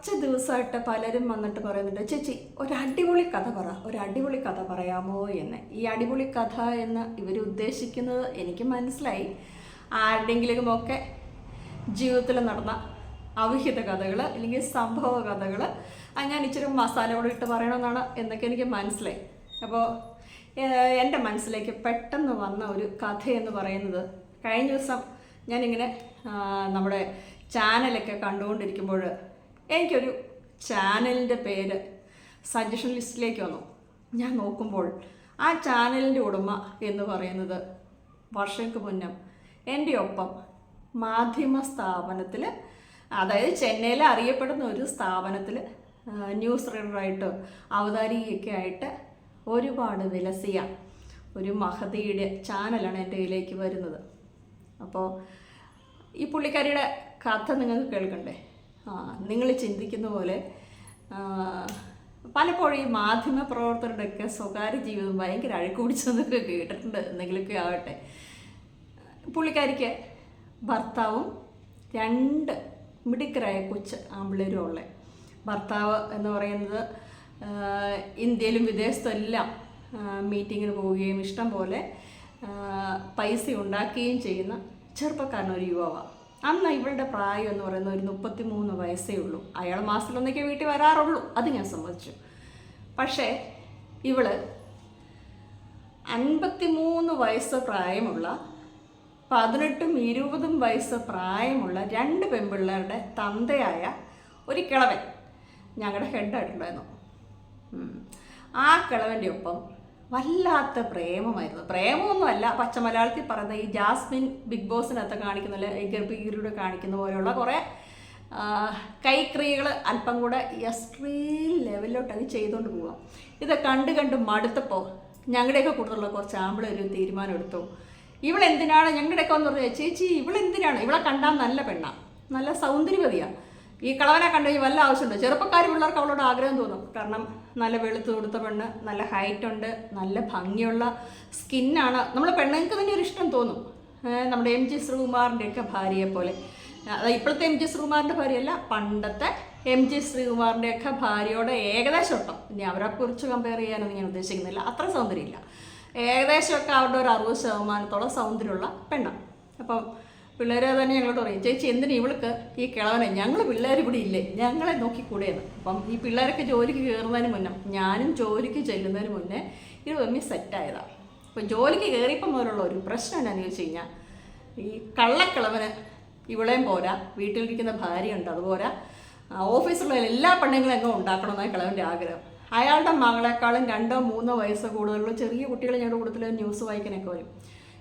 കുറച്ച് ദിവസമായിട്ട് പലരും വന്നിട്ട് പറയുന്നുണ്ട് ചേച്ചി ഒരു അടിപൊളി കഥ പറ ഒരു അടിപൊളി കഥ പറയാമോ എന്ന്. ഈ അടിപൊളി കഥ എന്ന് ഇവർ ഉദ്ദേശിക്കുന്നത് എനിക്ക് മനസ്സിലായി. ആരുടെങ്കിലുമൊക്കെ ജീവിതത്തിൽ നടന്ന അവിഹിത കഥകൾ അല്ലെങ്കിൽ സംഭവ കഥകൾ ഞാൻ ഇച്ചിരി മസാല കൂടെ ഇട്ട് പറയണമെന്നാണ് എന്നൊക്കെ എനിക്ക് മനസ്സിലായി. അപ്പോൾ എന്റെ മനസ്സിലേക്ക് പെട്ടെന്ന് വന്ന ഒരു കഥ എന്ന് പറയുന്നത് കഴിഞ്ഞ ദിവസം ഞാനിങ്ങനെ നമ്മുടെ ചാനലൊക്കെ കണ്ടുകൊണ്ടിരിക്കുമ്പോൾ എനിക്കൊരു ചാനലിന്റെ പേര് സജഷൻ ലിസ്റ്റിലേക്ക് വന്നു. ഞാൻ നോക്കുമ്പോൾ ആ ചാനലിന്റെ ഉടമ എന്ന് പറയുന്നത് വർഷങ്ങൾക്ക് മുന്നം എന്റെ ഒപ്പം മാധ്യമ സ്ഥാപനത്തിൽ അതായത് ചെന്നൈയിൽ അറിയപ്പെടുന്ന ഒരു സ്ഥാപനത്തിൽ ന്യൂസ് റീഡറായിട്ട് അവതാരികയൊക്കെ ആയിട്ട് ഒരുപാട് വിലസിയ ഒരു മഹതിയുടെ ചാനലാണ് എന്റെ കയ്യിലേക്ക് വരുന്നത്. അപ്പോൾ ഈ പുള്ളിക്കാരിയുടെ കഥ നിങ്ങൾക്ക് കേൾക്കണ്ടേ? നിങ്ങൾ ചിന്തിക്കുന്ന പോലെ പലപ്പോഴും ഈ മാധ്യമ പ്രവർത്തകരുടെയൊക്കെ സ്വകാര്യ ജീവിതം ഭയങ്കര അഴുക്കുടിച്ചതൊക്കെ കേട്ടിട്ടുണ്ട് എന്തെങ്കിലുമൊക്കെ ആവട്ടെ. പുള്ളിക്കാരിക്ക് ഭർത്താവും രണ്ട് മിടുക്കരായ കൊച്ച് ആമ്പിളരും ഉള്ളത് ഭർത്താവ് എന്ന് പറയുന്നത് ഇന്ത്യയിലും വിദേശത്തും എല്ലാം മീറ്റിങ്ങിന് പോവുകയും ഇഷ്ടം പോലെ പൈസ ഉണ്ടാക്കുകയും ചെയ്യുന്ന ചെറുപ്പക്കാരൻ ഒരു യുവാവാണ് അന്ന് ഇവളുടെ പ്രായം എന്ന് പറയുന്നത് ഒരു മുപ്പത്തി മൂന്ന് വയസ്സേ ഉള്ളൂ. അയാൾ മാസത്തിലൊന്നൊക്കെ വീട്ടിൽ വരാറുള്ളൂ. അത് ഞാൻ സമ്മതിച്ചു. പക്ഷേ ഇവൾ അൻപത്തി മൂന്ന് വയസ്സ് പ്രായമുള്ള പതിനെട്ടും ഇരുപതും വയസ്സ് പ്രായമുള്ള രണ്ട് പെൺപിള്ളേരുടെ തന്തയായ ഒരു കിളവൻ ഞങ്ങളുടെ ഹെഡായിട്ടുണ്ടായിരുന്നു. ആ കിളവന്റെ ഒപ്പം വല്ലാത്ത പ്രേമമായിരുന്നു. പ്രേമമൊന്നുമല്ല പച്ച മലയാളത്തിൽ പറയുന്ന ഈ ജാസ്മിൻ ബിഗ് ബോസിനകത്ത് കാണിക്കുന്ന ഈ ഗർഭിണിയുടെ കാണിക്കുന്ന പോലെയുള്ള കുറേ കൈക്രിയകൾ അല്പം കൂടെ എക്സ്ട്രീം ലെവലിലോട്ട് അങ്ങ് ചെയ്തുകൊണ്ട് പോവാം. ഇത് കണ്ട് കണ്ട് മടുത്തപ്പോൾ ഞങ്ങളുടെയൊക്കെ കൂടുതലുള്ള കുറച്ച് ആമ്പിളൊരു തീരുമാനം എടുത്തു. ഇവളെന്തിനാണ് ഞങ്ങളുടെയൊക്കെ ഒന്ന് പറഞ്ഞാൽ ചേച്ചി ഇവളെന്തിനാണ്? ഇവളെ കണ്ടാൽ നല്ല പെണ്ണാണ് നല്ല സൗന്ദര്യവതിയാണ് ഈ കളവനെ കണ്ടു ഈ വല്ല ആവശ്യമുണ്ട്? ചെറുപ്പക്കാർ പിള്ളേർക്ക് അവളോട് ആഗ്രഹം തോന്നും. കാരണം നല്ല വെളുത്ത് കൊടുത്ത പെണ്ണ് നല്ല ഹൈറ്റ് ഉണ്ട് നല്ല ഭംഗിയുള്ള സ്കിന്നാണ് നമ്മൾ പെണ്ണുങ്ങൾക്ക് തന്നെ ഒരു ഇഷ്ടം തോന്നും. നമ്മുടെ എം ജി ശ്രീകുമാറിന്റെയൊക്കെ ഭാര്യയെ പോലെ. ഇപ്പോഴത്തെ എം ജി ശ്രീകുമാറിന്റെ ഭാര്യയല്ല പണ്ടത്തെ എം ജി ശ്രീകുമാറിന്റെയൊക്കെ ഭാര്യയോട് ഏകദേശം ഒട്ടം. ഇനി അവരെക്കുറിച്ച് കമ്പയർ ചെയ്യാനൊന്നും ഞാൻ ഉദ്ദേശിക്കുന്നില്ല. അത്ര സൗന്ദര്യമില്ല. ഏകദേശമൊക്കെ അവരുടെ ഒരു അറുപത് ശതമാനത്തോളം സൗന്ദര്യമുള്ള പെണ്ണാണ് അപ്പം പിള്ളേരെ തന്നെ ഞങ്ങളോട് പറയും ചേച്ചി എന്തിനാ ഇവൾക്ക് ഈ കിളവനെ? ഞങ്ങൾ പിള്ളേർ ഇവിടെ ഇല്ലേ? ഞങ്ങളെ നോക്കിക്കൂടെയെന്ന്. അപ്പം ഈ പിള്ളേരൊക്കെ ജോലിക്ക് കയറുന്നതിന് മുന്നേ ഞാനും ജോലിക്ക് ചെല്ലുന്നതിന് മുന്നേ ഇത് തമ്മിൽ സെറ്റായതാണ് അപ്പം ജോലിക്ക് കയറിയപ്പം മുതലുള്ള ഒരു പ്രശ്നം എന്നാന്ന് ചോദിച്ചു കഴിഞ്ഞാൽ ഈ കള്ളക്കിളവന് ഇവളെയും പോരാ വീട്ടിലിരിക്കുന്ന ഭാര്യയുണ്ട് അതുപോരാ. ആ, ഓഫീസിലുള്ള എല്ലാ പെണ്ണുങ്ങളും എങ്ങോ ഉണ്ടാക്കണമെന്നാണ് കിളവന്റെ ആഗ്രഹം. അയാളുടെ മകളെക്കാളും രണ്ടോ മൂന്നോ വയസ്സ് കൂടുതലുള്ള ചെറിയ കുട്ടികളെ ഞങ്ങളുടെ കൂട്ടത്തിൽ ന്യൂസ് വായിക്കാനൊക്കെ വരും.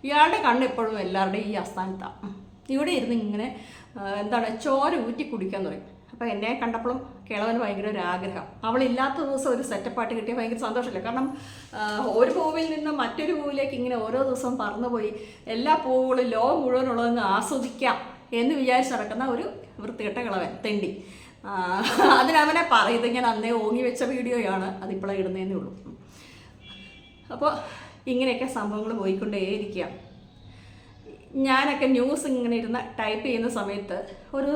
ഇയാളുടെ കണ്ണ് എപ്പോഴും എല്ലാവരുടെയും ഈ അസ്ഥാനത്താണ് ഇവിടെ ഇരുന്ന് ഇങ്ങനെ എന്താണ് ചോര ഊറ്റി കുടിക്കാൻ തുടങ്ങി. അപ്പോൾ എന്നെ കണ്ടപ്പോഴും കേളവന് ഭയങ്കര ഒരു ആഗ്രഹം. അവളില്ലാത്ത ദിവസം ഒരു സെറ്റപ്പായിട്ട് കിട്ടിയ ഭയങ്കര സന്തോഷമില്ല? കാരണം ഒരു പൂവിൽ നിന്ന് മറ്റൊരു പൂവിലേക്ക് ഇങ്ങനെ ഓരോ ദിവസവും പറന്നുപോയി എല്ലാ പൂവുകളും ലോകം മുഴുവനുള്ളതെന്ന് ആസ്വദിക്കാം എന്ന് വിചാരിച്ച് നടക്കുന്ന ഒരു വൃത്തികെട്ട കിളവൻ തെണ്ടി. അതിനവനെ പറയത് ഞാൻ അന്നേ ഓങ്ങി വെച്ച വീഡിയോയാണ്. അതിപ്പോഴേ ഇടുന്നതേ ഉള്ളൂ. അപ്പോൾ ഇങ്ങനെയൊക്കെ സംഭവങ്ങൾ പോയിക്കൊണ്ടേയിരിക്കുക ഞാനൊക്കെ ന്യൂസ് ഇങ്ങനെ ഇരുന്ന് ടൈപ്പ് ചെയ്യുന്ന സമയത്ത് ഒരു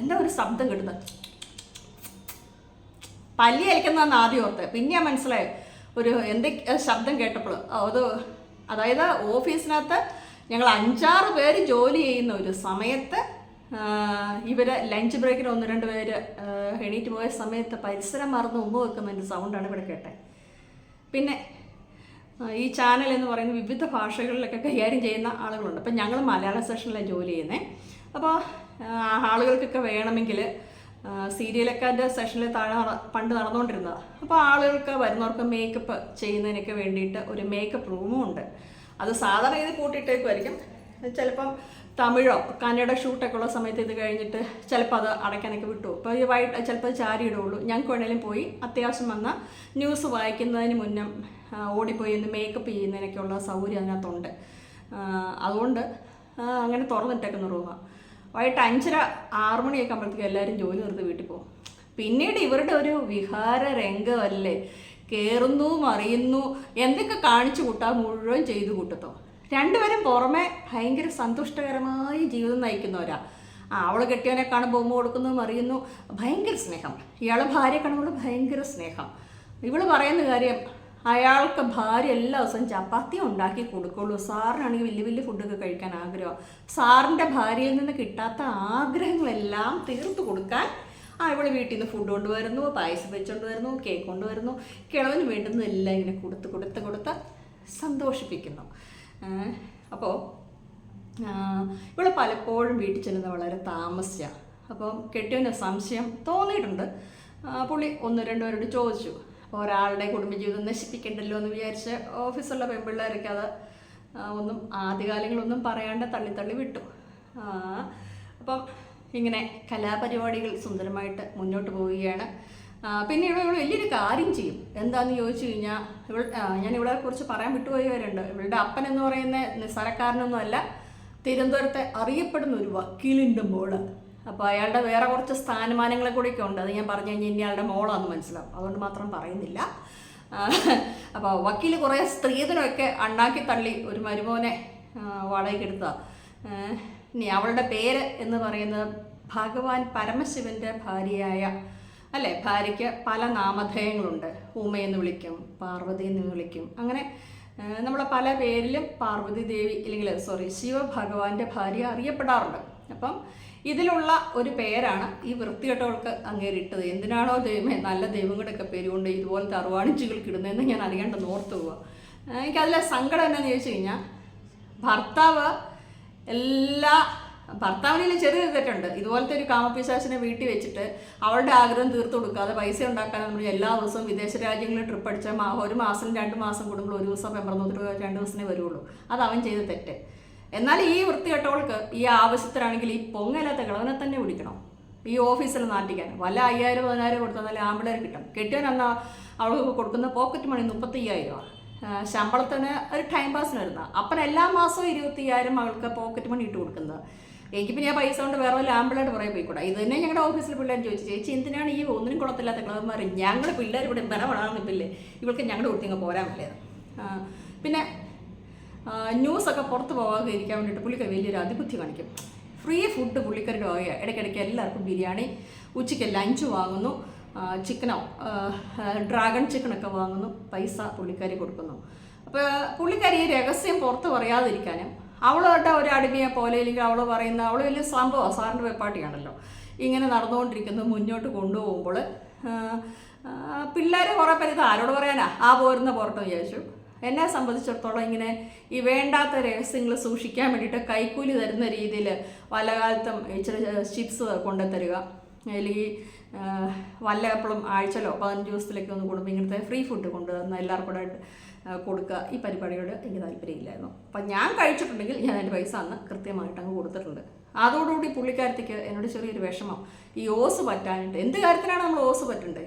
എന്താ ഒരു ശബ്ദം കിട്ടുന്നത്? പല്ലി അലിക്കുന്നതെന്ന് ആദ്യം ഓർത്ത്. പിന്നെ മനസ്സിലായി. ഒരു എന്തൊക്കെ ശബ്ദം കേട്ടപ്പോൾ അത് അതായത് ഓഫീസിനകത്ത് ഞങ്ങൾ അഞ്ചാറ് പേര് ജോലി ചെയ്യുന്ന ഒരു സമയത്ത് ഇവർ ലഞ്ച് ബ്രേക്കിന് ഒന്ന് രണ്ട് പേര് എണീറ്റ് പോയ സമയത്ത് പരിസരം മറന്ന് ഉമ്മ വെക്കുന്നതിന്റെ സൗണ്ടാണ് ഇവിടെ കേട്ടത് പിന്നെ ഈ ചാനൽ എന്ന് പറയുന്ന വിവിധ ഭാഷകളിലൊക്കെ കൈകാര്യം ചെയ്യുന്ന ആളുകളുണ്ട്. അപ്പം ഞങ്ങൾ മലയാള സെഷനിലാണ് ജോലി ചെയ്യുന്നത് അപ്പോൾ ആളുകൾക്കൊക്കെ വേണമെങ്കിൽ സീരിയലൊക്കെ സെഷനിൽ താഴെ പണ്ട് നടന്നുകൊണ്ടിരുന്നതാണ് അപ്പോൾ ആളുകൾക്ക് വരുന്നവർക്ക് മേക്കപ്പ് ചെയ്യുന്നതിനൊക്കെ വേണ്ടിയിട്ട് ഒരു മേക്കപ്പ് റൂമും ഉണ്ട്. അത് സാധാരണ ഇത് കൂട്ടിയിട്ടേക്കുമായിരിക്കും ചിലപ്പം തമിഴോ കന്നഡ ഷൂട്ടൊക്കെ ഉള്ള സമയത്ത് ഇത് കഴിഞ്ഞിട്ട് ചിലപ്പോൾ അത് അടയ്ക്കാനൊക്കെ വിട്ടു അപ്പോൾ ഈ വൈകിട്ട് ചിലപ്പോൾ ചാരി ഇടുള്ളൂ ഞങ്ങൾക്ക് വേണേലും പോയി അത്യാവശ്യം വന്ന ന്യൂസ് വായിക്കുന്നതിന് മുന്നേ ഓടിപ്പോയി ഒന്ന് മേക്കപ്പ് ചെയ്യുന്നതിനൊക്കെയുള്ള സൗകര്യം അതിനകത്തുണ്ട്. അതുകൊണ്ട് അങ്ങനെ തുറന്നിട്ടേക്കുന്ന റൂമാണ് വൈകിട്ട് അഞ്ചര ആറു മണിയൊക്കെ ആകുമ്പോഴത്തേക്കും എല്ലാവരും ജോലി നിർത്തി വീട്ടിൽ പോകും. പിന്നീട് ഇവരുടെ ഒരു വിഹാര രംഗമല്ലേ? കയറുന്നു മറിയുന്നു എന്തൊക്കെ കാണിച്ചു കൂട്ടാ മുഴുവൻ ചെയ്തു കൂട്ടത്തോ രണ്ടുപേരും പുറമെ ഭയങ്കര സന്തുഷ്ടകരമായ ജീവിതം നയിക്കുന്നവരാ. ആ അവൾ കെട്ടിയവനെ കാണുമ്പോൾ ബോംബ് കൊടുക്കുന്നു അറിയുന്നു ഭയങ്കര സ്നേഹം. ഇയാളെ ഭാര്യ കാണുമ്പോൾ ഭയങ്കര സ്നേഹം. ഇവൾ പറയുന്ന കാര്യം അയാൾക്ക് ഭാര്യ എല്ലാ ദിവസവും ചപ്പാത്തി ഉണ്ടാക്കി കൊടുക്കുള്ളൂ. സാറിനാണെങ്കിൽ വലിയ വലിയ ഫുഡൊക്കെ കഴിക്കാൻ ആഗ്രഹം. സാറിന്റെ ഭാര്യയിൽ നിന്ന് കിട്ടാത്ത ആഗ്രഹങ്ങളെല്ലാം തീർത്തു കൊടുക്കാൻ ആ ഇവൾ വീട്ടിൽ നിന്ന് ഫുഡ് കൊണ്ടുവരുന്നു പായസം വെച്ചുകൊണ്ട് വരുന്നു കേക്ക് കൊണ്ടുവരുന്നു. കിളവിന് വേണ്ടുന്നതെല്ലാം ഇങ്ങനെ കൊടുത്ത് കൊടുത്ത് കൊടുത്ത് സന്തോഷിപ്പിക്കുന്നു. അപ്പോൾ ഇവിടെ പലപ്പോഴും വീട്ടിൽ ചെല്ലുന്ന വളരെ താമസ്യ അപ്പം കെട്ടിയവന്റെ സംശയം തോന്നിയിട്ടുണ്ട്. പുള്ളി ഒന്ന് രണ്ടുപേരോട് ചോദിച്ചു. അപ്പോൾ ഒരാളുടെ കുടുംബജീവിതം നശിപ്പിക്കണ്ടല്ലോ എന്ന് വിചാരിച്ച് ഓഫീസുള്ള പെൺപിള്ളേരൊക്കെ അത് ഒന്നും ആദ്യകാലങ്ങളൊന്നും പറയാണ്ട് തള്ളി തള്ളി വിട്ടു. അപ്പം ഇങ്ങനെ കലാപരിപാടികൾ സുന്ദരമായിട്ട് മുന്നോട്ട് പോവുകയാണ്. പിന്നെ ഇവിടെ ഇവിടെ വലിയൊരു കാര്യം ചെയ്യും. എന്താണെന്ന് ചോദിച്ചു കഴിഞ്ഞാൽ ഇവൾ ഞാൻ ഇവിടെ കുറിച്ച് പറയാൻ വിട്ടുപോയവരുണ്ട്. ഇവളുടെ അപ്പൻ എന്ന് പറയുന്ന നിസ്സാരക്കാരനൊന്നും അല്ല. തിരുവനന്തപുരത്തെ അറിയപ്പെടുന്ന ഒരു വക്കീലിന്റെ മോൾ. അപ്പോൾ അയാളുടെ വേറെ കുറച്ച് സ്ഥാനമാനങ്ങളെ കൂടെയൊക്കെ ഉണ്ട്. അത് ഞാൻ പറഞ്ഞു കഴിഞ്ഞാൽ ഇനി അയാളുടെ മോളാന്ന് മനസ്സിലാവും. അതുകൊണ്ട് മാത്രം പറയുന്നില്ല. അപ്പോൾ വക്കീൽ കുറേ സ്ത്രീധനമൊക്കെ ഉണ്ടാക്കി തള്ളി ഒരു മരുമോനെ വാടകയ്ക്ക് എടുത്തതാ ഇനി അവളുടെ പേര് എന്ന് പറയുന്നത് ഭഗവാൻ പരമശിവന്റെ ഭാര്യയായ അല്ലേ? ഭാര്യയ്ക്ക് പല നാമധേയങ്ങളുണ്ട്. ഉമയെന്ന് വിളിക്കും പാർവതി എന്ന് വിളിക്കും. അങ്ങനെ നമ്മളെ പല പേരിലും പാർവതി ദേവി അല്ലെങ്കിൽ സോറി ശിവഭഗവാന്റെ ഭാര്യ അറിയപ്പെടാറുണ്ട്. അപ്പം ഇതിലുള്ള ഒരു പേരാണ് ഈ വൃത്തികെട്ടവൾക്ക് അങ്ങേരിട്ടത്. എന്തിനാണോ ദൈവമേ നല്ല ദൈവങ്ങളുടെയൊക്കെ പേര് കൊണ്ട് ഇതുപോലത്തെ അറുവാണിച്ചുകൾക്ക് ഇടുന്നതെന്ന് ഞാൻ അറിയാണ്ട് നോർത്ത് പോവുക എനിക്കതിലെ സങ്കടം എന്താണെന്ന് ചോദിച്ചു കഴിഞ്ഞാൽ ഭർത്താവ് എല്ലാ ഭർത്താവിനിൽ ചെറിയ തെറ്റുണ്ട്. ഇതുപോലത്തെ ഒരു കാമപിശാസിനെ വീട്ടിൽ വെച്ചിട്ട് അവളുടെ ആഗ്രഹം തീർത്തു കൊടുക്കാതെ പൈസ ഉണ്ടാക്കാൻ നമ്മൾ എല്ലാ ദിവസവും വിദേശ രാജ്യങ്ങളിൽ ട്രിപ്പ് അടിച്ച ഒരു മാസം രണ്ട് മാസം കൂടുമ്പോൾ ഒരു ദിവസം പെമ്പറന്നൂത്ര രണ്ട് ദിവസമേ വരുള്ളൂ. അത് അവൻ ചെയ്ത തെറ്റ്. എന്നാൽ ഈ വൃത്തികെട്ടവൾക്ക് ഈ ആവശ്യത്തിനാണെങ്കിൽ ഈ പൊങ്ങലാത്ത കിളവനെ തന്നെ പിടിക്കണം. ഈ ഓഫീസിൽ നാട്ടിക്കാൻ. വല്ല അയ്യായിരം പതിനായിരം കൊടുത്താൽ നല്ല ആമ്പിളേർ കിട്ടും. കെട്ടിയവൻ എന്നാ അവൾക്ക് കൊടുക്കുന്ന പോക്കറ്റ് മണി മുപ്പത്തി അയ്യായിരമാണ് ശമ്പളത്തിന് ഒരു ടൈം പാസിന് വരുന്ന. അപ്പം എല്ലാ മാസവും ഇരുപത്തി അയ്യായിരം അവൾക്ക് പോക്കറ്റ് മണി ഇട്ട് കൊടുക്കുന്നത്. എനിക്ക് പിന്നെ ആ പൈസ കൊണ്ട് വേറെ വല്ല ആമ്പിളായിട്ട് പറയാൻ പോയിക്കൂടാ? ഇത് തന്നെ ഞങ്ങളുടെ ഓഫീസിൽ പിള്ളേർ ചോദിച്ചു ചേച്ചി എന്തിനാണ് ഈ ഒന്നിനും കുളത്തില്ലാത്ത കിളവന്മാർ ഞങ്ങളുടെ പിള്ളേർ ഇവിടെ ബല വളർന്നിപ്പില്ലേ ഇവൾക്ക് ഞങ്ങളുടെ കുട്ടി അങ്ങ് പോരാൻ പറ്റില്ല. പിന്നെ ന്യൂസൊക്കെ പുറത്ത് പോകാതെ ഇരിക്കാൻ വേണ്ടിയിട്ട് പുള്ളിക്കാർ വലിയൊരു അതിബുദ്ധി കാണിക്കും. ഫ്രീ ഫുഡ് പുള്ളിക്കാരുടെ വകയാണ് ഇടയ്ക്കിടയ്ക്ക് എല്ലാവർക്കും ബിരിയാണി ഉച്ചയ്ക്ക് ലഞ്ച് വാങ്ങുന്നു. ചിക്കനോ ഡ്രാഗൺ ചിക്കനൊക്കെ വാങ്ങുന്നു. പൈസ പുള്ളിക്കാരി കൊടുക്കുന്നു. അപ്പോൾ പുള്ളിക്കാരി ഈ രഹസ്യം പുറത്ത് പറയാതിരിക്കാനും അവളുമായിട്ട് ഒരു അടിമയെ പോലെ അല്ലെങ്കിൽ അവൾ പറയുന്ന അവൾ വലിയ സംഭവം സാറിന്റെ വെപ്പാട്ടിയാണല്ലോ. ഇങ്ങനെ നടന്നുകൊണ്ടിരിക്കുന്നത് മുന്നോട്ട് കൊണ്ടുപോകുമ്പോൾ പിള്ളേർ കുറേ പേര് ഇത് ആരോട് പറയാനാ? ആ പോരുന്ന പോരട്ടെ വിചാരിച്ചു. എന്നെ സംബന്ധിച്ചിടത്തോളം ഇങ്ങനെ ഈ വേണ്ടാത്ത രഹസ്യങ്ങൾ സൂക്ഷിക്കാൻ വേണ്ടിയിട്ട് കൈക്കൂലി തരുന്ന രീതിയിൽ വല്ല കാലത്തും ഇച്ചിരി ചിപ്സ് കൊണ്ടുതരിക അല്ലെങ്കിൽ വല്ലപ്പോഴും ആഴ്ചയിലോ പതിനഞ്ച് ദിവസത്തിലൊക്കെ ഒന്ന് ഇങ്ങനത്തെ ഫ്രീ ഫുഡ് കൊണ്ടുവന്ന എല്ലാവർക്കും കൂടെ കൊടുക്കുക ഈ പരിപാടിയോട് എനിക്ക് താല്പര്യമില്ലായിരുന്നു. അപ്പം ഞാൻ കഴിച്ചിട്ടുണ്ടെങ്കിൽ ഞാൻ എന്റെ പൈസ അന്ന് കൃത്യമായിട്ട് അങ്ങ് കൊടുത്തിട്ടുണ്ട്. അതോടുകൂടി പുള്ളിക്കാരത്തേക്ക് എന്നോട് ചെറിയൊരു വിഷമം. ഈ ഓസ് പറ്റാനുണ്ട് എന്ത് കാര്യത്തിനാണ് നമ്മൾ ഓസ് പറ്റണ്ടേ?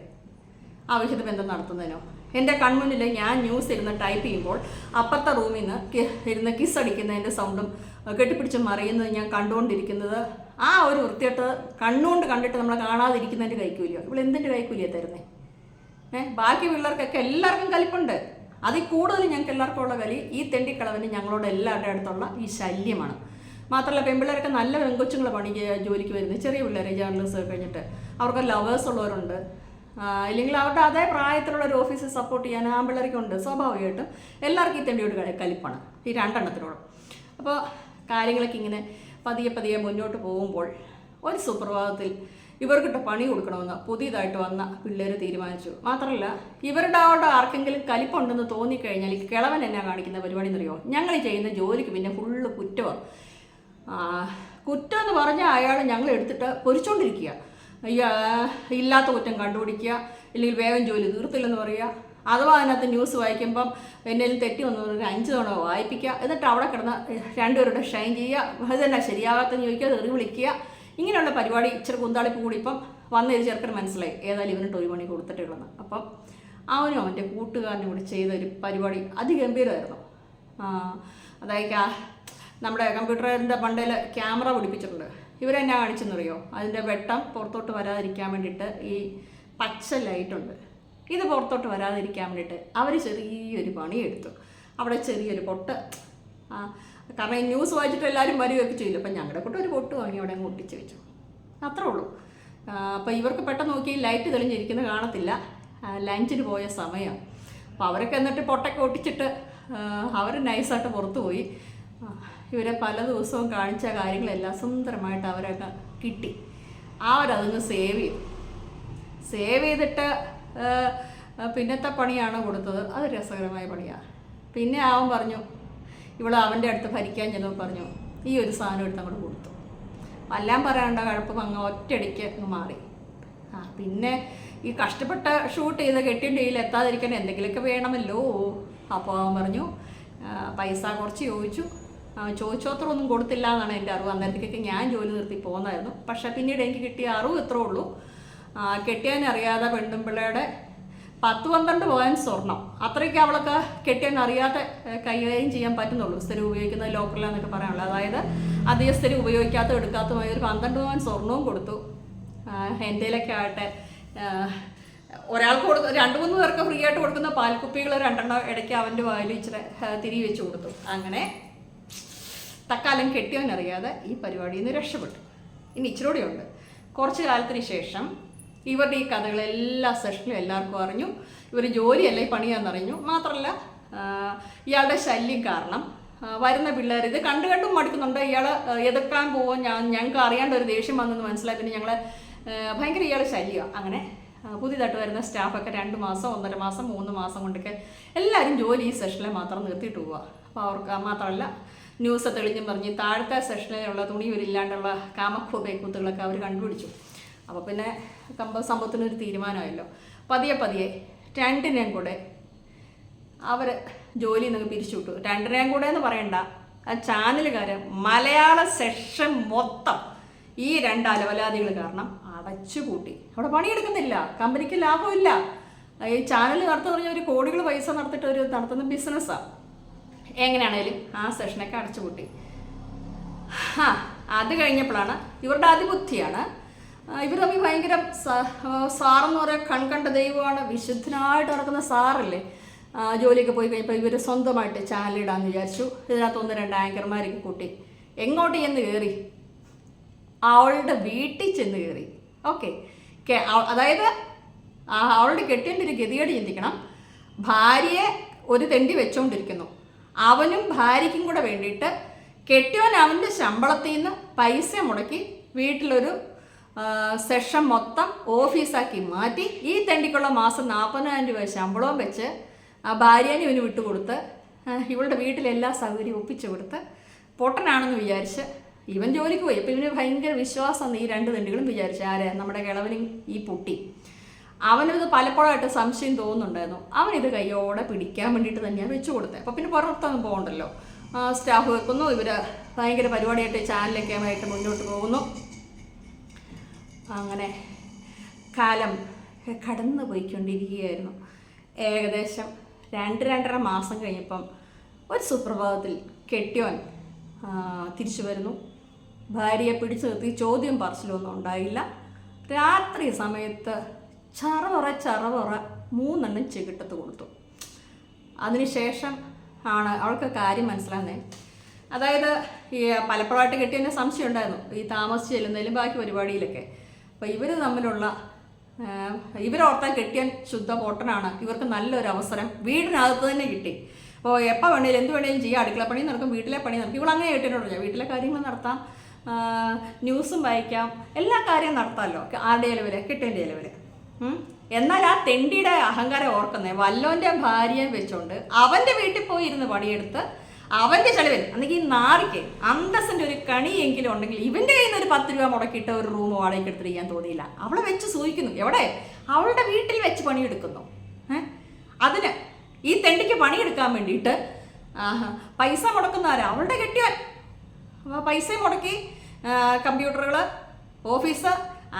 ആവശ്യത ബന്ധം നടത്തുന്നതിനോ എന്റെ കൺമുന്നിൽ ഞാൻ ന്യൂസ് ഇരുന്ന് ടൈപ്പ് ചെയ്യുമ്പോൾ അപ്പുറത്തെ റൂമിൽ നിന്ന് ഇരുന്ന് കിസ് അടിക്കുന്നതിന്റെ സൗണ്ടും കെട്ടിപ്പിടിച്ച് മറിയുന്നത് ഞാൻ കണ്ടുകൊണ്ടിരിക്കുന്നത് ആ ഒരു വൃത്തിയായിട്ട് കണ്ണുകൊണ്ട് കണ്ടിട്ട് നമ്മൾ കാണാതിരിക്കുന്നതിന്റെ കൈക്കൂലിയോ? ഇവിടെ എന്തിന്റെ കൈക്കൂലിയാണ് തരുന്നത് ഏഹ് ബാക്കി പിള്ളേർക്കൊക്കെ എല്ലാവർക്കും കലിപ്പുണ്ട്. അതിൽ കൂടുതൽ ഞങ്ങൾക്ക് എല്ലാവർക്കും ഉള്ള കലി ഈ തെണ്ടിക്കളവിന് ഞങ്ങളോട് എല്ലാവരുടെ അടുത്തുള്ള ഈ ശല്യമാണ്. മാത്രമല്ല പെൺപിള്ളേരൊക്കെ നല്ല പെൺകൊച്ചുങ്ങൾ പണിക്ക് ജോലിക്ക് വരുന്നത്. ചെറിയ പിള്ളേർ ജേർണലിസ്റ്റ് കഴിഞ്ഞിട്ട്. അവർക്ക് ലവേഴ്സ് ഉള്ളവരുണ്ട്. ഇല്ലെങ്കിൽ അവരുടെ അതേ പ്രായത്തിലുള്ള ഒരു ഓഫീസിൽ സപ്പോർട്ട് ചെയ്യാൻ ആമ്പിള്ളേർക്കുണ്ട് സ്വാഭാവികമായിട്ടും എല്ലാവർക്കും ഈ തെണ്ടിയോട് കലിപ്പാണ്. ഈ രണ്ടെണ്ണത്തിനോടും. അപ്പോൾ കാര്യങ്ങളൊക്കെ ഇങ്ങനെ പതിയെ പതിയെ മുന്നോട്ട് പോകുമ്പോൾ ഒരു സുപ്രഭാതത്തിൽ ഇവർക്കിട്ട് പണി കൊടുക്കണമെന്ന് പുതിയതായിട്ട് വന്ന പിള്ളേർ തീരുമാനിച്ചു. മാത്രമല്ല ഇവരുടെ അവിടെ ആർക്കെങ്കിലും കലിപ്പുണ്ടെന്ന് തോന്നിക്കഴിഞ്ഞാൽ കിളവൻ എന്നാ കാണിക്കുന്ന പരിപാടി എന്നറിയോ? ഞങ്ങൾ ചെയ്യുന്ന ജോലിക്ക് പിന്നെ ഫുള്ള് കുറ്റമാണ് കുറ്റം എന്ന് പറഞ്ഞാൽ അയാൾ ഞങ്ങൾ എടുത്തിട്ട് പൊരിച്ചോണ്ടിരിക്കുക. അയ്യ ഇല്ലാത്ത കുറ്റം കണ്ടുപിടിക്കുക ഇല്ലെങ്കിൽ വേഗം ജോലി തീർത്തില്ലെന്ന് പറയുക. അഥവാ അതിനകത്ത് ന്യൂസ് വായിക്കുമ്പം എന്തെങ്കിലും തെറ്റി വന്നു ഒരു അഞ്ച് തവണ വായിപ്പിക്കുക. എന്നിട്ട് അവിടെ കിടന്ന് രണ്ടുപേരുടെ ഷൈൻ ചെയ്യുക. അതെന്നാ ശരിയാകാത്തെന്ന് ചോദിക്കുക തെറി വിളിക്കുക. ഇങ്ങനെയുള്ള പരിപാടി ഇച്ചിരി കുന്താളിപ്പ് കൂടി ഇപ്പം വന്ന് ഒരു ചെറുക്കന് മനസ്സിലായി. ഏതായാലും ഇവന് ഒരു മണി കൊടുത്തിട്ടുള്ളതെന്ന് അപ്പം അവനും അവന്റെ കൂട്ടുകാരനും കൂടി ചെയ്ത ഒരു പരിപാടി അതിഗംഭീരമായിരുന്നു. അതായത് നമ്മുടെ കമ്പ്യൂട്ടറിന്റെ പണ്ടേൽ ക്യാമറ പിടിപ്പിച്ചിട്ടുണ്ട്. ഇവരെന്നാ കാണിച്ചെന്നറിയോ? അതിന്റെ വെട്ടം പുറത്തോട്ട് വരാതിരിക്കാൻ വേണ്ടിയിട്ട് ഈ പച്ച ലൈറ്റുണ്ട് ഇത് പുറത്തോട്ട് വരാതിരിക്കാൻ വേണ്ടിയിട്ട് അവർ ചെറിയൊരു പണിയെടുത്തു. അവിടെ ചെറിയൊരു പൊട്ട് കാരണം ഈ ന്യൂസ് വായിച്ചിട്ട് എല്ലാവരും വരികയൊക്കെ ചെയ്യില്ല അപ്പം ഞങ്ങളുടെ കൂട്ടം ഒരു പൊട്ട് വാങ്ങി അവിടെ അങ്ങ് ഒട്ടിച്ച് വെച്ചു. അത്രേ ഉള്ളൂ. അപ്പോൾ ഇവർക്ക് പെട്ടെന്ന് നോക്കി ലൈറ്റ് തെളിഞ്ഞിരിക്കുന്ന കാണത്തില്ല. ലഞ്ചിന് പോയ സമയം. അപ്പോൾ അവരൊക്കെ എന്നിട്ട് പൊട്ടൊക്കെ ഒട്ടിച്ചിട്ട് അവർ നൈസായിട്ട് പുറത്തു പോയി. ഇവരെ പല ദിവസവും കാണിച്ച കാര്യങ്ങളെല്ലാം സുന്ദരമായിട്ട് അവരൊക്കെ കിട്ടി. അവരതൊന്ന് സേവ് ചെയ്തു. സേവ് ചെയ്തിട്ട് പിന്നത്തെ പണിയാണ് കൊടുത്തത്? അത് രസകരമായ പണിയാണ് പിന്നെ ആവും പറഞ്ഞു ഇവൾ അവന്റെ അടുത്ത് ഭരിക്കാൻ ചെന്നപ്പോൾ പറഞ്ഞു ഈ ഒരു സാധനം എടുത്ത് അങ്ങോട്ട് കൊടുത്തു. എല്ലാം പറയണ്ട കഴപ്പം അങ്ങ് ഒറ്റയടിക്ക് അങ്ങ് മാറി. ആ പിന്നെ ഈ കഷ്ടപ്പെട്ട ഷൂട്ട് ചെയ്ത് കെട്ടിന്റെ കയ്യിൽ എത്താതിരിക്കാൻ എന്തെങ്കിലുമൊക്കെ വേണമല്ലോ. അപ്പോൾ അവൻ പറഞ്ഞു പൈസ കുറച്ച് ചോദിച്ചു. ചോദിച്ചോത്രം ഒന്നും കൊടുത്തില്ല എന്നാണ് എന്റെ അറിവ്. അന്നേരത്തേക്കൊക്കെ ഞാൻ ജോലി നിർത്തി പോകുന്നതായിരുന്നു പക്ഷേ പിന്നീട് എനിക്ക് കിട്ടിയ അറിവ് ഇത്രേ ഉള്ളൂ. കെട്ടിയാനറിയാതെ പെണ്ണുമ്പിള്ളയുടെ പത്ത് പന്ത്രണ്ട് പോയിന്റ് സ്വർണം. അത്രയ്ക്ക് അവൾക്ക് കെട്ടിയെന്ന് അറിയാതെ കൈകാര്യം ചെയ്യാൻ പറ്റുന്നുള്ളൂ. സ്ഥിരം ഉപയോഗിക്കുന്ന ലോക്കറിലാന്നൊക്കെ പറയാനുള്ളത്. അതായത് അധികം സ്ഥിരം ഉപയോഗിക്കാത്ത എടുക്കാത്തതുമായ ഒരു പന്ത്രണ്ട് പവൻ സ്വർണവും കൊടുത്തു. എന്റെയിലൊക്കെ ആകട്ടെ ഒരാൾക്ക് കൊടുത്ത് രണ്ട് മൂന്ന് പേർക്ക് ഫ്രീ ആയിട്ട് കൊടുക്കുന്ന പാൽക്കുപ്പികൾ രണ്ടെണ്ണം ഇടയ്ക്ക് അവന്റെ വായിൽ ഇച്ചിരി തിരികെ തിരി വെച്ച് കൊടുത്തു. അങ്ങനെ തക്കാലം കെട്ടിയവനറിയാതെ ഈ പരിപാടിയിൽ നിന്ന് രക്ഷപ്പെട്ടു. ഇനി ഇച്ചിരി കൂടി ഉണ്ട്. കുറച്ച് കാലത്തിന് ശേഷം ഇവരുടെ ഈ കഥകളെല്ലാ സെഷനിലും എല്ലാവർക്കും അറിഞ്ഞു. ഇവർ ജോലിയല്ലേ ഈ പണിയാണെന്നറിഞ്ഞു മാത്രമല്ല ഇയാളുടെ ശല്യം കാരണം വരുന്ന പിള്ളേർ ഇത് കണ്ടു കണ്ടും മടുക്കുന്നുണ്ട്. ഇയാൾ എതിർക്കാൻ പോകും ഞാൻ ഞങ്ങൾക്ക് അറിയാണ്ട് ഒരു ദേഷ്യം വന്നെന്ന് മനസ്സിലായി. പിന്നെ ഞങ്ങൾ ഭയങ്കര ഇയാൾ ശല്യമാണ് അങ്ങനെ പുതിയതായിട്ട് വരുന്ന സ്റ്റാഫൊക്കെ രണ്ട് മാസം ഒന്നര മാസം മൂന്ന് മാസം കൊണ്ടൊക്കെ എല്ലാവരും ജോലി ഈ സെഷനിൽ മാത്രം നിർത്തിയിട്ട് പോവുക അപ്പോൾ അവർക്ക് മാത്രമല്ല ന്യൂസ് തെളിഞ്ഞും പറഞ്ഞ് താഴത്തെ സെഷനിലുള്ള തുണിയൊരില്ലാണ്ടുള്ള കാമക്കൂബേക്കൂത്തുകളൊക്കെ അവർ കണ്ടുപിടിച്ചു. അപ്പോൾ പിന്നെ കമ്പ സംഭവത്തിനൊരു തീരുമാനമായല്ലോ. പതിയെ പതിയെ രണ്ടിനെയും കൂടെ അവർ ജോലി നിങ്ങൾ പിരിച്ചു വിട്ടു രണ്ടിനെയും കൂടെ എന്ന് പറയണ്ട. ആ ചാനലുകാർ മലയാള സെഷൻ മൊത്തം ഈ രണ്ട് അലവലാദികൾ കാരണം അടച്ചു കൂട്ടി അവിടെ പണിയെടുക്കുന്നില്ല. കമ്പനിക്ക് ലാഭമില്ല. ഈ ചാനൽ നടത്തുന്ന പറഞ്ഞാൽ ഒരു കോടികൾ പൈസ നടത്തിട്ട് ഒരു നടത്തുന്ന ബിസിനസ്സാണ് എങ്ങനെയാണേലും ആ സെഷനൊക്കെ അടച്ചുപൂട്ടി. ആ അത് കഴിഞ്ഞപ്പോഴാണ് ഇവരുടെ അതിബുദ്ധിയാണ് ഇവർ തമ്മിൽ ഭയങ്കര സാറെന്ന് പറയാൻ കൺകണ്ട ദൈവമാണ് വിശുദ്ധനായിട്ട് നടക്കുന്ന സാറല്ലേ? ജോലിയൊക്കെ പോയി കഴിഞ്ഞപ്പോൾ ഇവർ സ്വന്തമായിട്ട് ചാനലിടാന്ന് വിചാരിച്ചു. ഇതിനകത്ത് ഒന്ന് രണ്ട് ആങ്കർമാരൊക്കെ കൂട്ടി. എങ്ങോട്ട് ചെന്ന് കയറി അവളുടെ വീട്ടിൽ ചെന്ന് കയറി ഓക്കെ അതായത് അവളുടെ കെട്ടിന്റെ ഒരു ഗതികേട് ചിന്തിക്കണം. ഭാര്യയെ ഒരു തെണ്ടി വെച്ചുകൊണ്ടിരിക്കുന്നു അവനും ഭാര്യയ്ക്കും കൂടെ വേണ്ടിയിട്ട് കെട്ടിയവൻ അവന്റെ ശമ്പളത്തിൽ നിന്ന് പൈസ മുടക്കി വീട്ടിലൊരു സെഷൻ മൊത്തം ഓഫീസാക്കി മാറ്റി ഈ തെണ്ടിക്കുള്ള മാസം നാൽപ്പതിനായിരം രൂപ ശമ്പളവും വെച്ച് ആ ഭാര്യേനെ ഇവന് വിട്ടുകൊടുത്ത് ഇവളുടെ വീട്ടിലെല്ലാ സൗകര്യവും ഒപ്പിച്ചു കൊടുത്ത് പൊട്ടനാണെന്ന് വിചാരിച്ച് ഇവൻ ജോലിക്ക് പോയി. അപ്പം ഇവന് ഭയങ്കര വിശ്വാസം ഈ രണ്ട് തെണ്ടികളും വിചാരിച്ചു ആരെ? നമ്മുടെ കിളവനും ഈ പൊട്ടി. അവനത് പലപ്പോഴായിട്ട് സംശയം തോന്നുന്നുണ്ടായിരുന്നു. അവനിത് കയ്യോടെ പിടിക്കാൻ വേണ്ടിയിട്ട് തന്നെയാണ് വെച്ചു കൊടുത്തത്. അപ്പോൾ പിന്നെ പുറത്തൊന്നും പോകണ്ടല്ലോ. സ്റ്റാഫ് വെക്കുന്നു. ഇവർ ഭയങ്കര പരിപാടിയായിട്ട് ചാനലൊക്കെ ആയിട്ട് മുന്നോട്ട് പോകുന്നു. അങ്ങനെ കാലം കടന്നു പോയിക്കൊണ്ടിരിക്കുകയായിരുന്നു ഏകദേശം രണ്ട് രണ്ടര മാസം കഴിഞ്ഞപ്പം ഒരു സുപ്രഭാതത്തിൽ കെട്ടിയോൻ തിരിച്ചു വരുന്നു. ഭാര്യയെ പിടിച്ചു നിർത്തി ചോദ്യം പറച്ചിലൊന്നും ഉണ്ടായില്ല. രാത്രി സമയത്ത് ചറവറ ചറവറ മൂന്നെണ്ണം ചെകിട്ടത്ത് കൊടുത്തു. അതിനുശേഷം ആണ് അവൾക്ക് കാര്യം മനസ്സിലാകുന്നത്. അതായത് ഈ പലപ്പോഴായിട്ട് കിട്ടിയതിന് സംശയം ഉണ്ടായിരുന്നു ഈ താമസിച്ച് ചെല്ലുന്നതിലും ബാക്കി പരിപാടിയിലൊക്കെ. അപ്പോൾ ഇവർ തമ്മിലുള്ള ഇവരോർത്താൻ കെട്ടിയാൻ ശുദ്ധ പൊട്ടനാണ് ഇവർക്ക് നല്ലൊരു അവസരം. വീടിനകത്ത് തന്നെ കിട്ടി. അപ്പോൾ എപ്പോൾ വേണേലും എന്ത് വേണേലും ചെയ്യാം. അടുക്കള പണി നടക്കും വീട്ടിലെ പണി നടക്കും. ഇവളങ്ങനെ അങ്ങനെ ഞാൻ വീട്ടിലെ കാര്യങ്ങൾ നടത്താം ന്യൂസും വായിക്കാം എല്ലാ കാര്യവും നടത്താമല്ലോ ആരുടെ ഇലവര് കിട്ടേന്റെ ഇലവര് എന്നാൽ ആ തെണ്ടിയുടെ അഹങ്കാരം ഓർക്കുന്നേ വല്ലോന്റെ ഭാര്യയെ വെച്ചോണ്ട് അവന്റെ വീട്ടിൽ പോയി ഇരുന്ന് പണിയെടുത്ത് അവന്റെ ചെലവിൽ അന്നെങ്കിൽ ഈ നാറിക്ക് അന്തസ്സിന്റെ ഒരു കണിയെങ്കിലും ഉണ്ടെങ്കിൽ ഇവന്റെ കയ്യിൽ നിന്ന് ഒരു പത്ത് രൂപ മുടക്കിയിട്ട് ഒരു റൂം വാടകയ്ക്ക് എടുത്തിരിക്കാൻ തോന്നിയില്ല. അവളെ വെച്ച് സൂഹിക്കുന്നു എവിടെ? അവളുടെ വീട്ടിൽ വെച്ച് പണിയെടുക്കുന്നു. ഏഹ് അതിന് ഈ തെണ്ടിക്ക് പണിയെടുക്കാൻ വേണ്ടിയിട്ട് പൈസ മുടക്കുന്ന ആരാ? അവളുടെ കെട്ടിയവൻ. പൈസ മുടക്കി കമ്പ്യൂട്ടറുകൾ ഓഫീസ്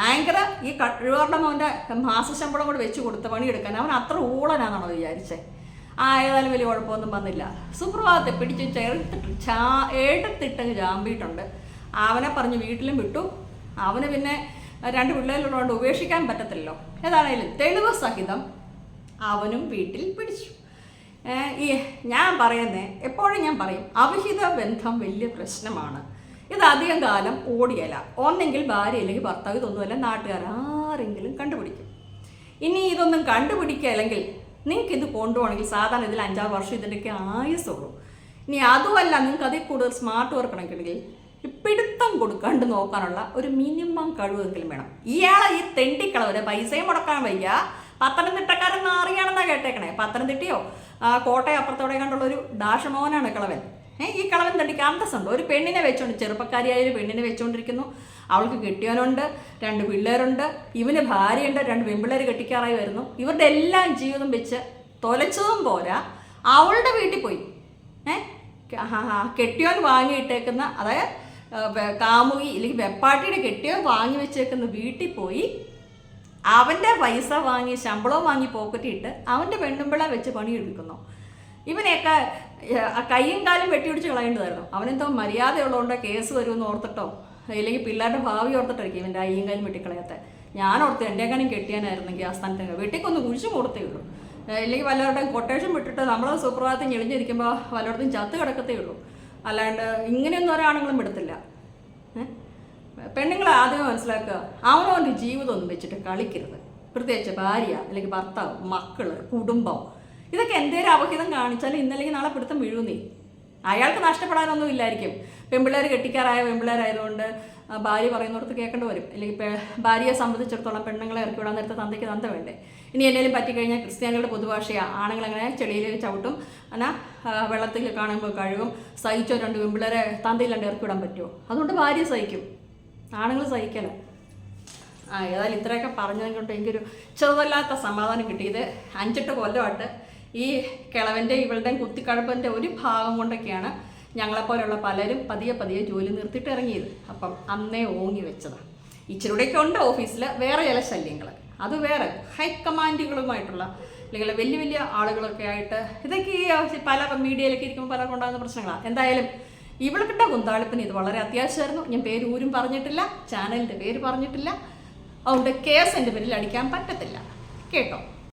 ആങ്കർ ഈ കഴിവാറുടെ മോന്റെ മാസശമ്പളം കൂടെ വെച്ച് കൊടുത്ത് പണിയെടുക്കാൻ. അവൻ അത്ര ഊളനാണെന്നാണോ വിചാരിച്ചേ? ആ ഏതായാലും വലിയ കുഴപ്പമൊന്നും വന്നില്ല. സുപ്രഭാതത്തെ പിടിച്ച് ചേർത്തിട്ട് ചാ എടുത്തിട്ട് ചാമ്പിയിട്ടുണ്ട്. അവനെ പറഞ്ഞ് വീട്ടിലും വിട്ടു. അവന് പിന്നെ രണ്ട് പിള്ളേരുള്ളതുകൊണ്ട് ഉപേക്ഷിക്കാൻ പറ്റത്തില്ലല്ലോ. ഏതാണേലും തെളിവ് സഹിതം അവനും വീട്ടിൽ പിടിച്ചു. ഈ ഞാൻ പറയുന്നേ എപ്പോഴും ഞാൻ പറയും അവിഹിത ബന്ധം വലിയ പ്രശ്നമാണ്. ഇത് അധികം കാലം ഓടിയല്ല. ഒന്നെങ്കിൽ ഭാര്യ അല്ലെങ്കിൽ ഭർത്താവ് ഇതൊന്നുമല്ല നാട്ടുകാർ ആരെങ്കിലും കണ്ടുപിടിക്കും. ഇനി ഇതൊന്നും കണ്ടുപിടിക്കുകയല്ലെങ്കിൽ നിങ്ങൾക്ക് ഇത് കൊണ്ടുപോകണമെങ്കിൽ സാധാരണ ഇതിൽ അഞ്ചാറ് വർഷം ഇതിന്റെയൊക്കെ ആയുസുള്ളൂ ഇനി അതുമല്ല നിങ്ങൾക്ക് അതിൽ കൂടുതൽ സ്മാർട്ട് വർക്ക് ഉണ്ടെങ്കിൽ പിടുത്തം കൊടുക്കാണ്ട് നോക്കാനുള്ള ഒരു മിനിമം കഴിവെങ്കിലും വേണം. ഇയാളെ ഈ തെണ്ടിക്കളവര് പൈസയും മുടക്കാൻ വയ്യ. പത്തനംതിട്ടക്കാരൻ നാറിയാണെന്നാ കേട്ടേക്കണേ. പത്തനംതിട്ടയോ? കോട്ടയം അപ്പുറത്തോടെ കണ്ടുള്ള ഒരു ഡാഷമോനാണ് കളവൻ ഈ കളവൻ തണ്ടിക്ക് അന്തസ്സുണ്ട്. ഒരു പെണ്ണിനെ വെച്ചോണ്ട് ചെറുപ്പക്കാരിയായ ഒരു പെണ്ണിനെ വെച്ചോണ്ടിരിക്കുന്നു. അവൾക്ക് കെട്ടിയവനുണ്ട് രണ്ട് പിള്ളേരുണ്ട് ഇവന് ഭാര്യയുണ്ട് രണ്ട് പെൺപിള്ളേർ കെട്ടിക്കാറായി വരുന്നു. ഇവരുടെ എല്ലാം ജീവിതം വെച്ച് തൊലച്ചതും പോരാ. അവളുടെ വീട്ടിൽ പോയി. ഏ? കെട്ടിയോൻ വാങ്ങിയിട്ടേക്കുന്ന അതായത് കാമുകി അല്ലെങ്കിൽ വെപ്പാട്ടിയുടെ കെട്ടിയോൻ വാങ്ങി വെച്ചേക്കുന്ന വീട്ടിൽ പോയി. അവന്റെ പൈസ വാങ്ങി ശമ്പളവും വാങ്ങി പോക്കറ്റിട്ട് അവന്റെ പെണ്ണുമ്പിള വെച്ച് പണിയെടുക്കുന്നു. ഇവനെയൊക്കെ കൈയും കാലും വെട്ടിയൊടിച്ച് കളയേണ്ടതായിരുന്നു. അവനെന്തോ മര്യാദയുള്ളതുകൊണ്ട് കേസ് വരുമെന്ന് ഓർത്തിട്ടോ? അല്ലെങ്കിൽ പിള്ളേരുടെ ഭാവി ഓർത്തിട്ടായിരിക്കും ഇവന്റെ അയ്യം കാലും വെട്ടിക്കളയാത്ത. ഞാൻ ഓർത്ത് എന്റെ കാര്യം കെട്ടിയാനായിരുന്നെങ്കിൽ ആ സ്ഥാനത്ത് വെട്ടിക്കൊന്ന് കുഴിച്ചു കൊടുത്തേ ഉള്ളൂ. ഇല്ലെങ്കിൽ വല്ലവരുടെയും കൊട്ടേഷൻ വിട്ടിട്ട് നമ്മൾ സുപ്രഭാതത്തിൽ ഞെളിഞ്ഞിരിക്കുമ്പോൾ വല്ലയിടത്തും ചത്ത് കിടക്കത്തേ ഉള്ളൂ. അല്ലാണ്ട് ഇങ്ങനെയൊന്നും ഒരാണുങ്ങളും വിടത്തില്ല പെണ്ണുങ്ങളെ ആദ്യം മനസ്സിലാക്കുക അവനവന്റെ ജീവിതമൊന്നും വെച്ചിട്ട് കളിക്കരുത്. പ്രത്യേകിച്ച് ഭാര്യ അല്ലെങ്കിൽ ഭർത്താവ് മക്കൾ കുടുംബം ഇതൊക്കെ എന്തേലും അപഹിതം കാണിച്ചാൽ ഇന്നല്ലെങ്കിൽ നാളെ പിടുത്തം വീഴുന്നേ. അയാൾക്ക് നഷ്ടപ്പെടാനൊന്നും ഇല്ലായിരിക്കും. പെൺപിള്ളേർ കെട്ടിക്കാറായ പെൺപിള്ളേരായതുകൊണ്ട് ഭാര്യ പറയുന്നിടത്ത് കേൾക്കേണ്ടി വരും. അല്ലെങ്കിൽ ഭാര്യയെ സംബന്ധിച്ചിടത്തോളം പെണ്ണുങ്ങളെ ഇറക്കി വിടാൻ നേരത്തെ തന്തയ്ക്ക് തന്ത വേണ്ടേ? ഇനി എന്തെങ്കിലും പറ്റിക്കഴിഞ്ഞാൽ ക്രിസ്ത്യാനികളുടെ പൊതുഭാഷയാണ് ആണുങ്ങൾ അങ്ങനെ ചെളിയിൽ ചവിട്ടും. എന്നാ വെള്ളത്തിൽ കാണുമ്പോൾ കഴുകും. സഹിച്ചോ രണ്ട് പെൺപിള്ളേരെ തന്തയില്ലാണ്ട് ഇറക്കി വിടാൻ പറ്റുമോ? അതുകൊണ്ട് ഭാര്യ സഹിക്കും. ആണുങ്ങൾ സഹിക്കല. ആ ഏതായാലും ഇത്രയൊക്കെ പറഞ്ഞതുകൊണ്ട് എനിക്കൊരു ചെറുതല്ലാത്ത സമാധാനം കിട്ടി. ഇത് അഞ്ചെട്ട് കൊല്ലമായിട്ട് ഈ കിളവന്റെ ഇവളുടെയും കുത്തിക്കഴപ്പിന്റെ ഒരു ഭാഗം കൊണ്ടൊക്കെയാണ് ഞങ്ങളെപ്പോലെയുള്ള പലരും പതിയെ പതിയെ ജോലി നിർത്തിയിട്ട് ഇറങ്ങിയത്. അപ്പം അന്നേ ഓങ്ങി വെച്ചതാണ് ഇച്ചിരൂടെയൊക്കെ ഉണ്ട് ഓഫീസിൽ വേറെ ചില ശല്യങ്ങൾ അത് വേറെ ഹൈക്കമാൻഡുകളുമായിട്ടുള്ള അല്ലെങ്കിൽ വലിയ വലിയ ആളുകളൊക്കെ ആയിട്ട് ഇതൊക്കെ ഈ പല മീഡിയയിലൊക്കെ ഇരിക്കുമ്പോൾ പലർക്കും ഉണ്ടാകുന്ന പ്രശ്നങ്ങളാണ് എന്തായാലും ഇവൾക്കിട്ട കുന്താളിപ്പിന് ഇത് വളരെ അത്യാവശ്യമായിരുന്നു. ഞാൻ പേര് ഊരും പറഞ്ഞിട്ടില്ല ചാനലിന്റെ പേര് പറഞ്ഞിട്ടില്ല. അതുകൊണ്ട് കേസ് എന്റെ പേരിൽ അടിക്കാൻ പറ്റത്തില്ല. കേട്ടോ?